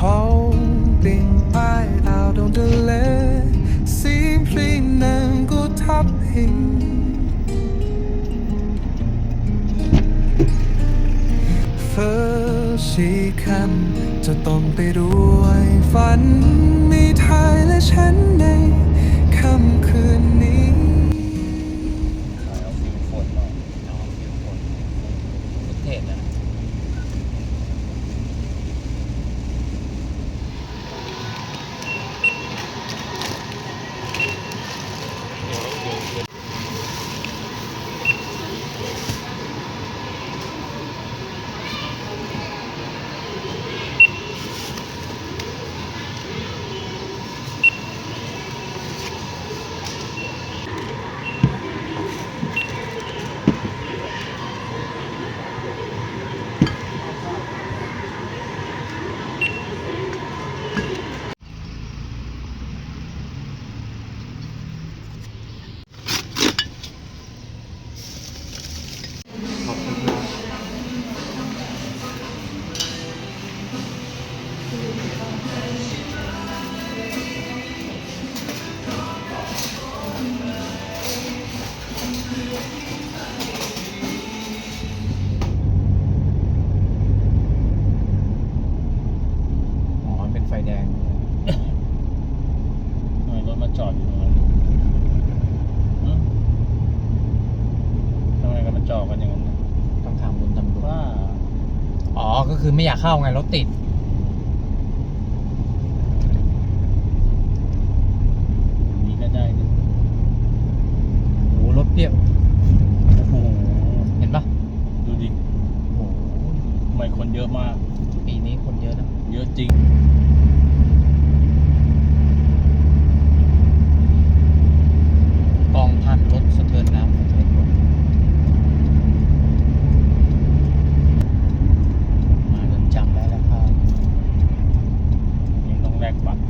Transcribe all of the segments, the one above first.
holding right out on the left, simply nang go top him. เฟอร์ชีคันจะต้องไปด้วยฝัน มีทายและฉันใน ไม่อยากเข้าไงรถติด อย่างนี้ก็ได้ดิ โอ้โหรถเปรี้ยว โอ้โห เห็นปะ ดูดิ โอ้โห ทำไมคนเยอะมาก ปีนี้คนเยอะนะ เยอะจริง กองพันรถสะเทินน้ำสะเทินรถมาจนจำได้แล้วครับ ยังต้องแลกบัตร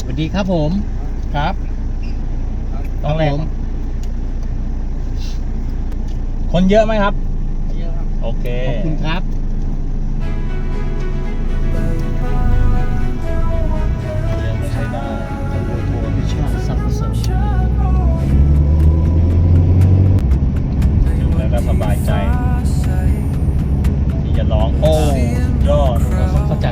สวัส ดีครับผม ครับต้องแลกผม คนเยอะไหมครับ เยอะครับ โอเค ขอบคุณครับเยอะก็ใช้ได้โอ้โหวิชาสับเสริมถึงแล้วก็สบายใจ ที่จะร้อง โอ้ยอดเราต้องเข้าใจ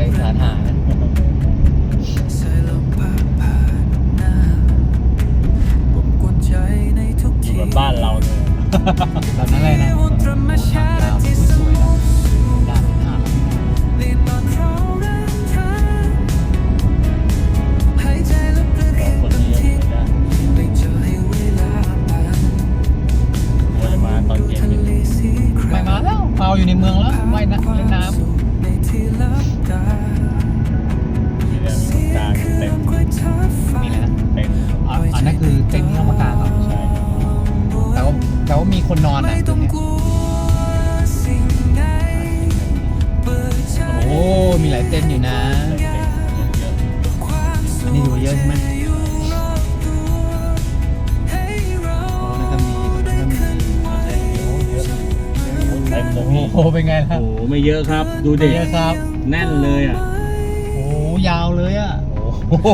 ะเต็มเลยโอ้พี่โหเป็นไงล่ะโอ้โหไม่เยอะครับ ดูเด็เด็กครับ แน่นเลยอะ โอ้ยาวเลยอะโอ้โห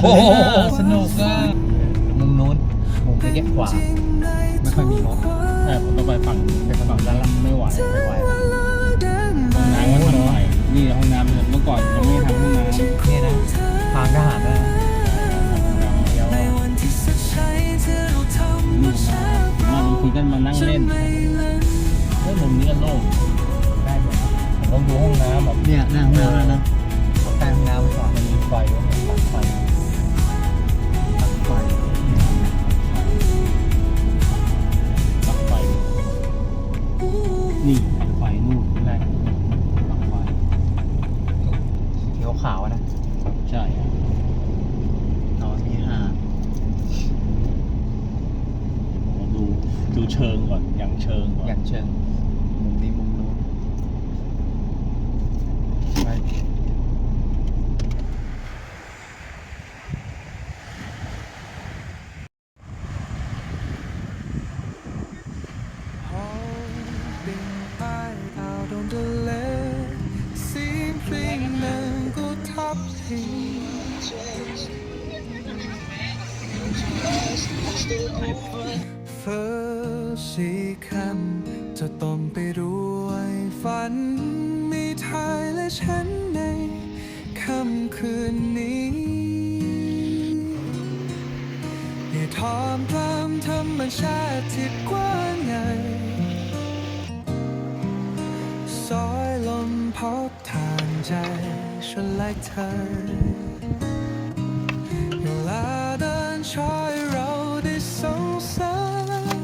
สนุกอะมุมนู้นมุมตะเกียบขวาไม่ค่อยมีรถแต่ผมต้องไปฝั่งไปฝั่งด้านล่างไม่ไหวไม่ไหวแล้วห้องน้ำก็ทำใหม่นี่ห้องน้ำเมื่อก่อนยังไม่ทำห้องน้ำเนี่ยนะทางทหารด้วยนะ มามาดูคุยกันมานั่งเล่นเฮ้ยมุมนี้ก็โล่งได้หมดผมต้องดูห้องน้ำแบบเนี่ยหน้าห้องน้ำแล้วนะเขาแต่งห้องน้ำไว้ก่อน เฟ้อสีคำจะต้มไปด้วยฝัน มีทายและฉันในค่ำคืนนี้ให้ทอมตามธรรมชาติที่กว้างใหญ่ซอยลมพบทางใจฉันไล่เธอ ช่วยเราได้สงสาร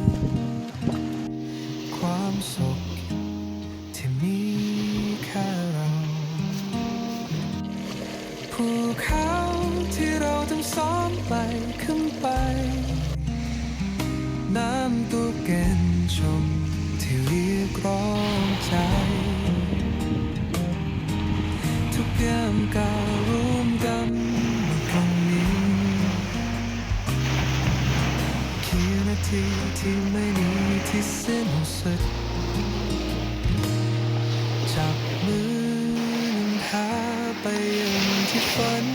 ความสุขที่มีแค่เราภูเขาที่เราทั้งสองไปขึ้นไป น้ำตัวเก่นชมที่เรียกร้อง ทีที่ไม่มีที่สิ้นสุดจับมือนำพาไปยังที่ฝัน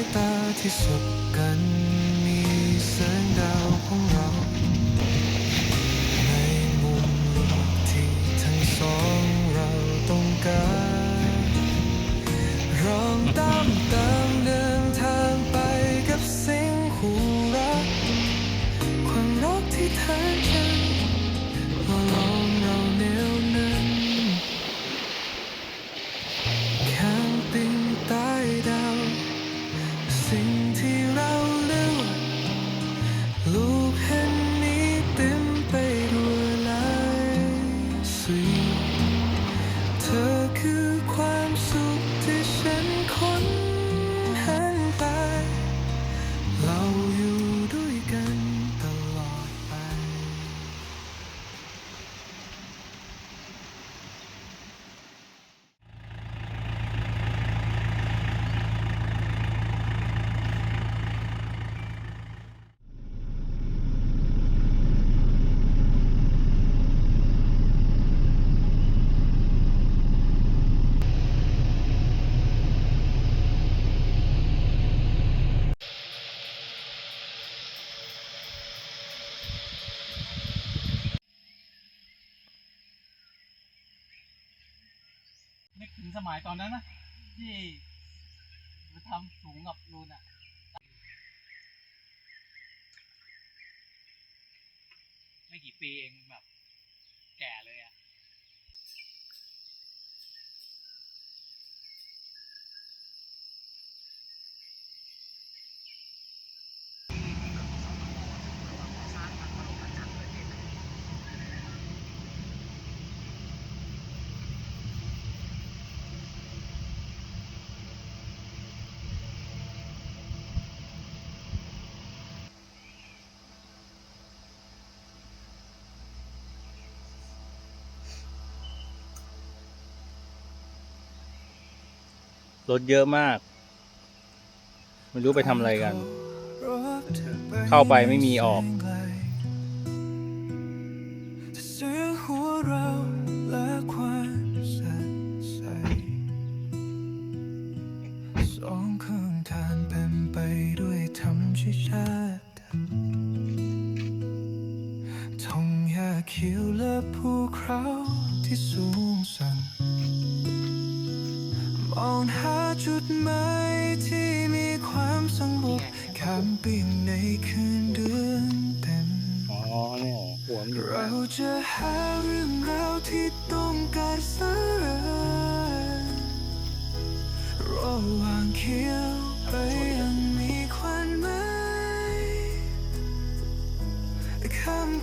ายตาที่สบกัน มีแสงดาวของเรา สุขที่ฉันค้น นึกถึงสมัยตอนนั้นนะที่ไปทำสูงกับรูนอะไม่กี่ปีเองแบบ แก่เลยอะ รถเยอะมาก ไม่รู้ไปทำอะไรกัน เข้าไปไม่มีออก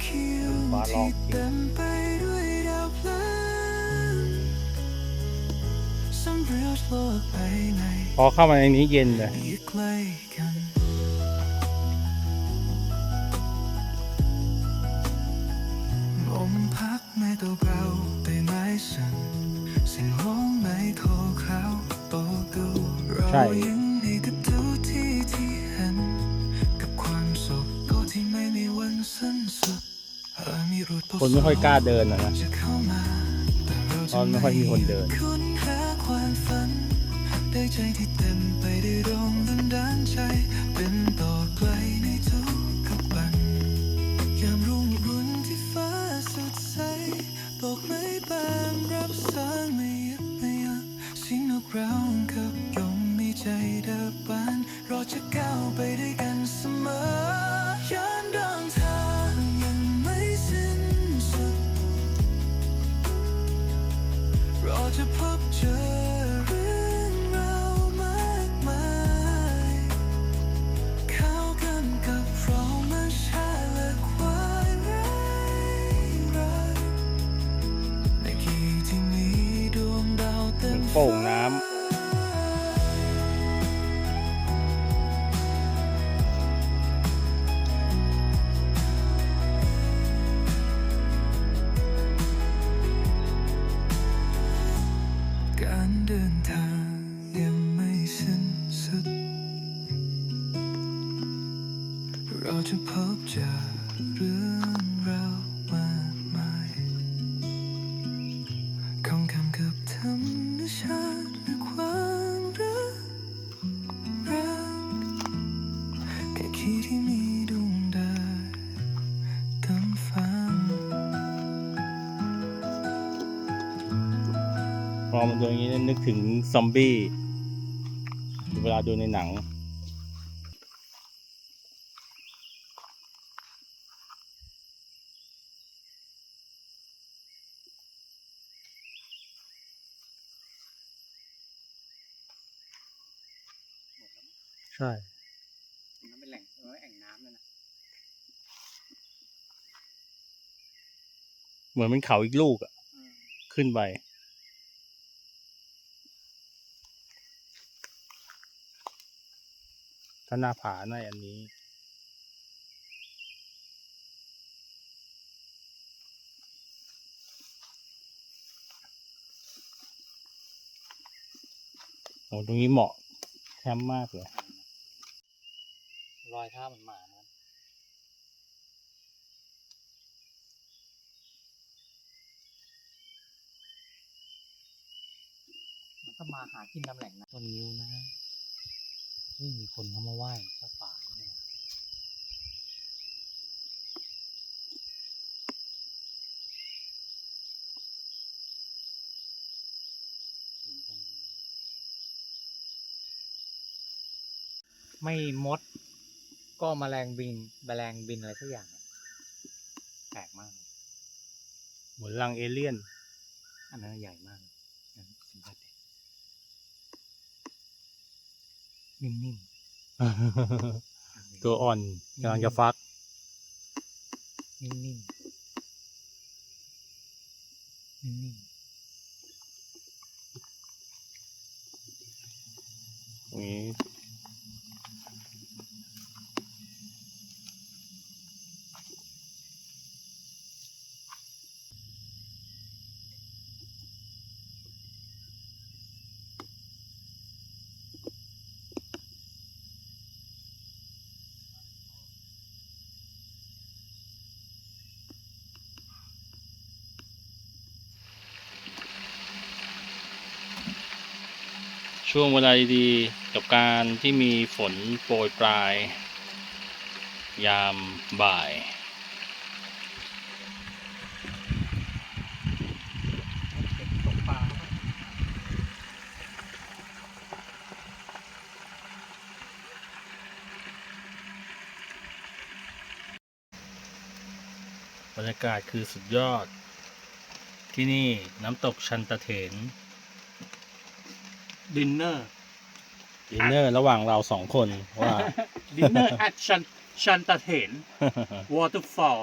คำเคี้ยวที่เต็มไปด้วยดาวพลันสำเร็จโลกไปในพอเข้ามาในนี้เย็นเลยอยู่ใก คนไม่ค่อยกล้าเดินนะตอนไม่ค่อยมีคนเดินได้ใจที่เต็มไปด้วยดวงดันดาลใจ ดูอย่างนี้นึกถึงซอมบี้ เวลาดูในหนัง ใช่มันเป็นแหล่งเออแอ่งน้ำเลยนะเหมือนเป็นเขาอีกลูกอะขึ้นไป ถ้าหน้าผาในอันนี้โอ้ตรงนี้เหมาะแคมป์มากเลยรอยเท้ามันหมานะมันก็มาหากินตามแหล่งนะต้นนิ้วนะ นี่มีคนเข้ามาไหว้พระป่าเนี่ยหินต้นนิ้วไม่มด ก็แมลงบินแมลงบินอะไรสักอย่างอะแปลกมากเลยเหมือนรังเอเลี่ยน อันนั้นใหญ่มากเลยอันนั้นสัมผัสได้ นิ่มๆ ตัวอ่อนกำลังจะฟัก นิ่มๆ นิ่มตรงนี้ ช่วงเวลาดีๆกับการที่มีฝนโปรยปลาย ยามบ่าย บรรยากาศคือสุดยอด ที่นี่น้ำตกชันตะเถน ดินเนอร์ ดินเนอร์ระหว่างเราสองคนว่า ดินเนอร์ at ชันชันตะเถน waterfall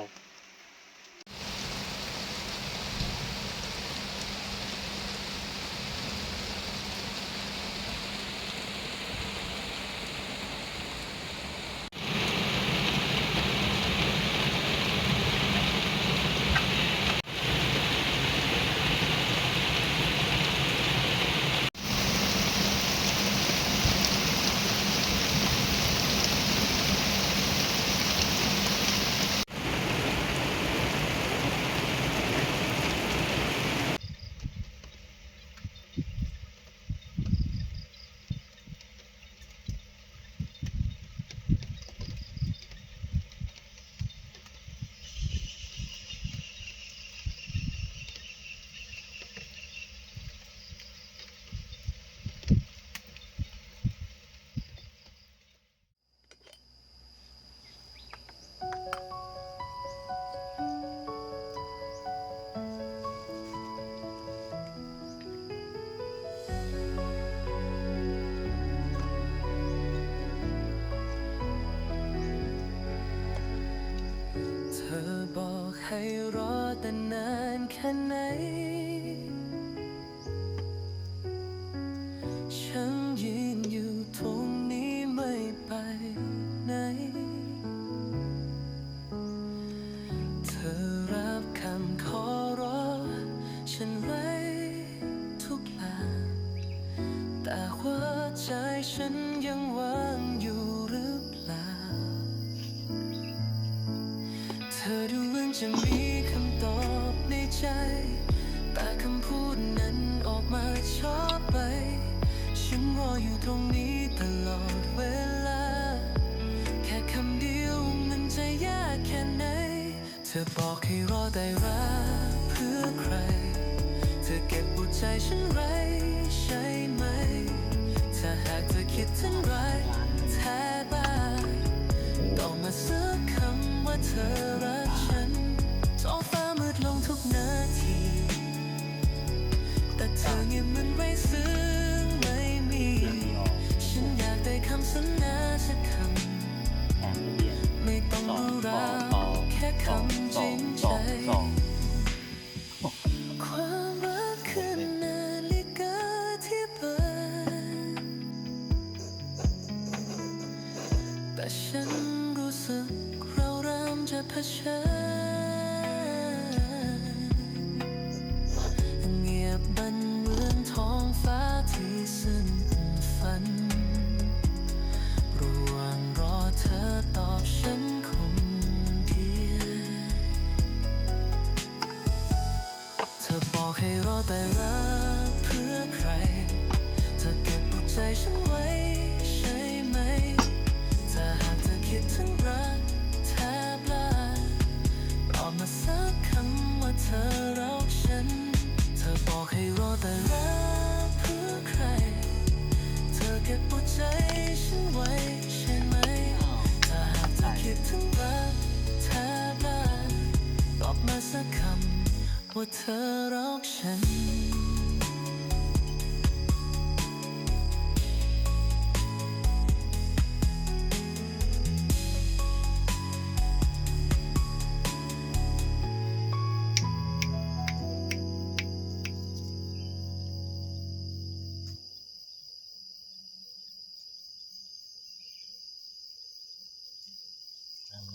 จะมีคำตอบในใจ แต่คำพูดนั้นออกมาช้าไป ฉันรออยู่ตรงนี้ตลอดเวลา แค่คำเดียวมันจะยากแค่ไหน เธอบอกให้รอได้รักเพื่อใคร เธอเก็บหัวใจฉันไว้ใช่ไหม ถ้าหากเธอคิดถึงรักแท้บ้าต้องมาสักคำว่าเธอรัก งียบเหมันไรซึ้งไม่มี ฉันอยากได้คำสัญญาสักคำ ไม่ต้องรู้ราวแค่คำ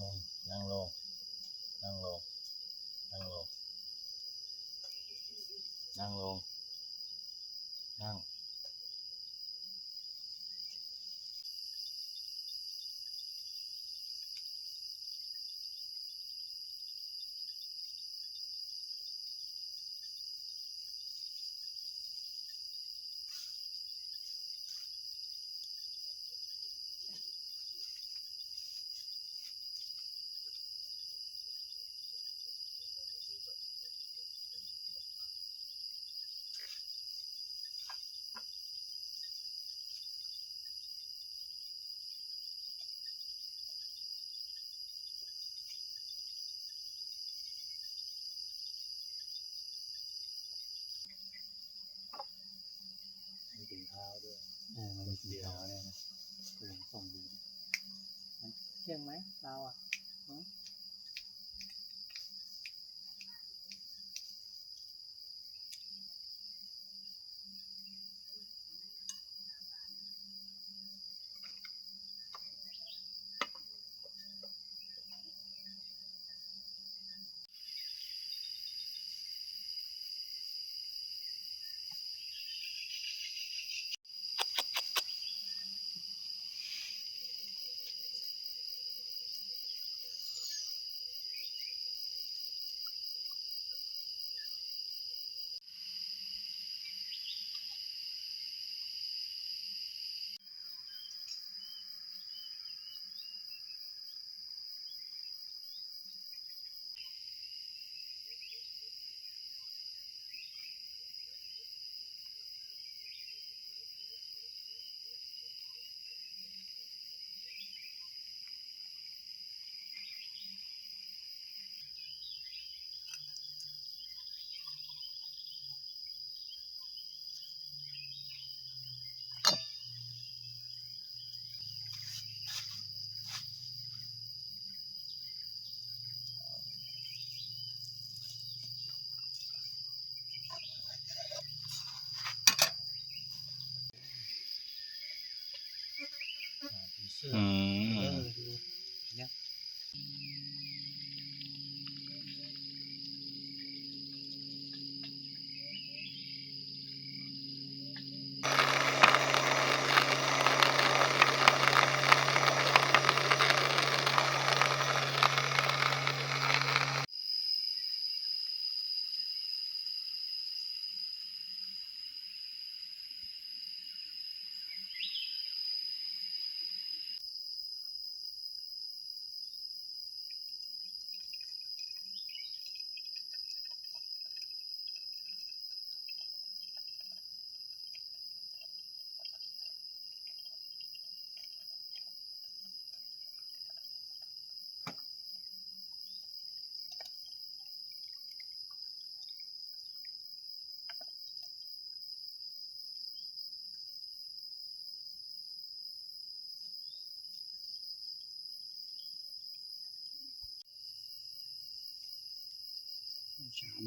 งนั่งลงนั่งลงนั่งลงนั่งลง เออมันเป็นสีขาวเนี่ยนะเหลืองส่งดีมันเชื่องไหมเราอะ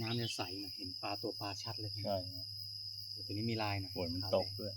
น้ำจะใสหน่อยเห็นปลาตัวปลาชัดเลยใช่เดี๋ยวตัวนี้มีลายหน่อยฝนมันขาวตกแดงด้วย